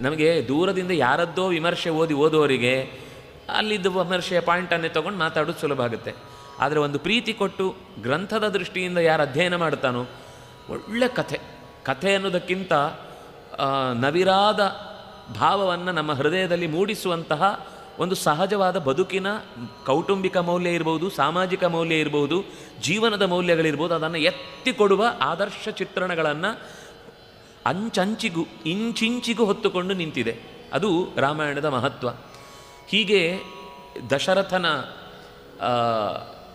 ನಮಗೆ ದೂರದಿಂದ ಯಾರದ್ದೋ ವಿಮರ್ಶೆ ಓದಿ ಓದೋರಿಗೆ ಅಲ್ಲಿದ್ದ ವಿಮರ್ಶೆಯ ಪಾಯಿಂಟನ್ನೇ ತೊಗೊಂಡು ಮಾತಾಡೋದು ಸುಲಭ ಆಗುತ್ತೆ. ಆದರೆ ಒಂದು ಪ್ರೀತಿ ಕೊಟ್ಟು ಗ್ರಂಥದ ದೃಷ್ಟಿಯಿಂದ ಯಾರು ಅಧ್ಯಯನ ಮಾಡ್ತಾನೋ ಒಳ್ಳೆ ಕಥೆ. ಕಥೆ ಅನ್ನೋದಕ್ಕಿಂತ ನವಿರಾದ ಭಾವವನ್ನು ನಮ್ಮ ಹೃದಯದಲ್ಲಿ ಮೂಡಿಸುವಂತಹ ಒಂದು ಸಹಜವಾದ ಬದುಕಿನ ಕೌಟುಂಬಿಕ ಮೌಲ್ಯ ಇರ್ಬೋದು, ಸಾಮಾಜಿಕ ಮೌಲ್ಯ ಇರ್ಬೋದು, ಜೀವನದ ಮೌಲ್ಯಗಳಿರ್ಬೋದು, ಅದನ್ನು ಎತ್ತಿ ಕೊಡುವ ಆದರ್ಶ ಚಿತ್ರಣಗಳನ್ನು ಅಂಚಂಚಿಗೂ, ಇಂಚಿಂಚಿಗೂ ಹೊತ್ತುಕೊಂಡು ನಿಂತಿದೆ. ಅದು ರಾಮಾಯಣದ ಮಹತ್ವ. ಹೀಗೆ ದಶರಥನ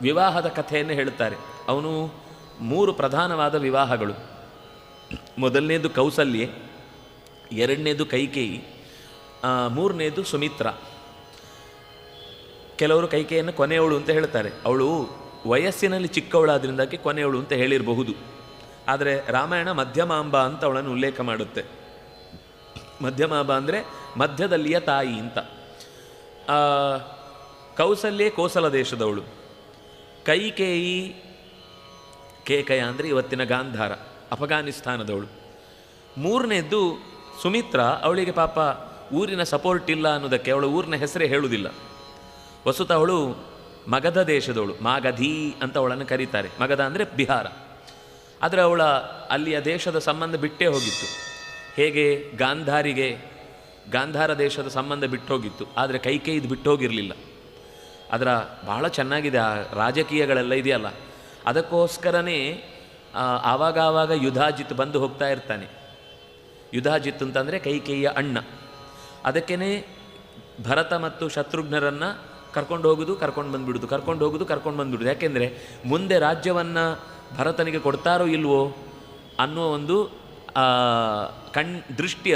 ವಿವಾಹದ ಕಥೆಯನ್ನು ಹೇಳುತ್ತಾರೆ. ಅವನು ಮೂರು ಪ್ರಧಾನವಾದ ವಿವಾಹಗಳು. ಮೊದಲನೇದು ಕೌಸಲ್ಯೆ, ಎರಡನೇದು ಕೈಕೇಯಿ ಮೂರನೇದು ಸುಮಿತ್ರ. ಕೆಲವರು ಕೈಕೇಯನ್ನು ಕೊನೆಯವಳು ಅಂತ ಹೇಳ್ತಾರೆ. ಅವಳು ವಯಸ್ಸಿನಲ್ಲಿ ಚಿಕ್ಕವಳಾದ್ರಿಂದಾಗಿ ಕೊನೆಯವಳು ಅಂತ ಹೇಳಿರಬಹುದು. ಆದರೆ ರಾಮಾಯಣ ಮಧ್ಯಮಾಂಬ ಅಂತ ಅವಳನ್ನು ಉಲ್ಲೇಖ ಮಾಡುತ್ತೆ. ಮಧ್ಯಮಾಂಬ ಅಂದರೆ ಮಧ್ಯದಲ್ಲಿಯ ತಾಯಿ ಅಂತ. ಕೌಸಲ್ಯೆ ಕೋಸಲ ದೇಶದವಳು. ಕೈಕೇಯಿ ಕೇಕಯ ಅಂದರೆ ಇವತ್ತಿನ ಗಾಂಧಾರ, ಅಫಘಾನಿಸ್ತಾನದವಳು. ಮೂರನೇದ್ದು ಸುಮಿತ್ರ ಅವಳಿಗೆ ಪಾಪ ಊರಿನ ಸಪೋರ್ಟ್ ಇಲ್ಲ ಅನ್ನೋದಕ್ಕೆ ಅವಳ ಊರಿನ ಹೆಸರೇ ಹೇಳುವುದಿಲ್ಲ. ವಸುತ ಅವಳು ಮಗಧ ದೇಶದವಳು, ಮಾಗಧಿ ಅಂತ ಅವಳನ್ನು ಕರೀತಾರೆ. ಮಗಧ ಅಂದರೆ ಬಿಹಾರ. ಆದರೆ ಅವಳ ಅಲ್ಲಿಯ ದೇಶದ ಸಂಬಂಧ ಬಿಟ್ಟೇ ಹೋಗಿತ್ತು. ಹೇಗೆ? ಗಾಂಧಾರಿಗೆ, ಗಾಂಧಾರ ದೇಶದ ಸಂಬಂಧ ಬಿಟ್ಟು ಹೋಗಿತ್ತು. ಆದರೆ ಕೈಕೇಯಿದು ಬಿಟ್ಟು ಹೋಗಿರಲಿಲ್ಲ. ಅದರ ಬಹಳ ಚೆನ್ನಾಗಿದೆ, ಆ ರಾಜಕೀಯಗಳೆಲ್ಲ ಇದೆಯಲ್ಲ. ಅದಕ್ಕೋಸ್ಕರನೇ ಆವಾಗಾವಾಗ ಆವಾಗ ಆವಾಗ ಯುಧಾಜಿತ್ ಬಂದು ಹೋಗ್ತಾ ಇರ್ತಾನೆ. ಯುಧಾಜಿತ್ ಅಂತಂದರೆ ಕೈಕೇಯಿಯ ಅಣ್ಣ. ಅದಕ್ಕೇ ಭರತ ಮತ್ತು ಶತ್ರುಘ್ನರನ್ನು ಕರ್ಕೊಂಡು ಹೋಗೋದು, ಕರ್ಕೊಂಡು ಬಂದುಬಿಡೋದು, ಕರ್ಕೊಂಡು ಹೋಗೋದು, ಕರ್ಕೊಂಡು ಬಂದುಬಿಡೋದು. ಯಾಕೆಂದರೆ ಮುಂದೆ ರಾಜ್ಯವನ್ನು ಭರತನಿಗೆ ಕೊಡ್ತಾರೋ ಇಲ್ವೋ ಅನ್ನೋ ಒಂದು ಕಣ್ ದೃಷ್ಟಿ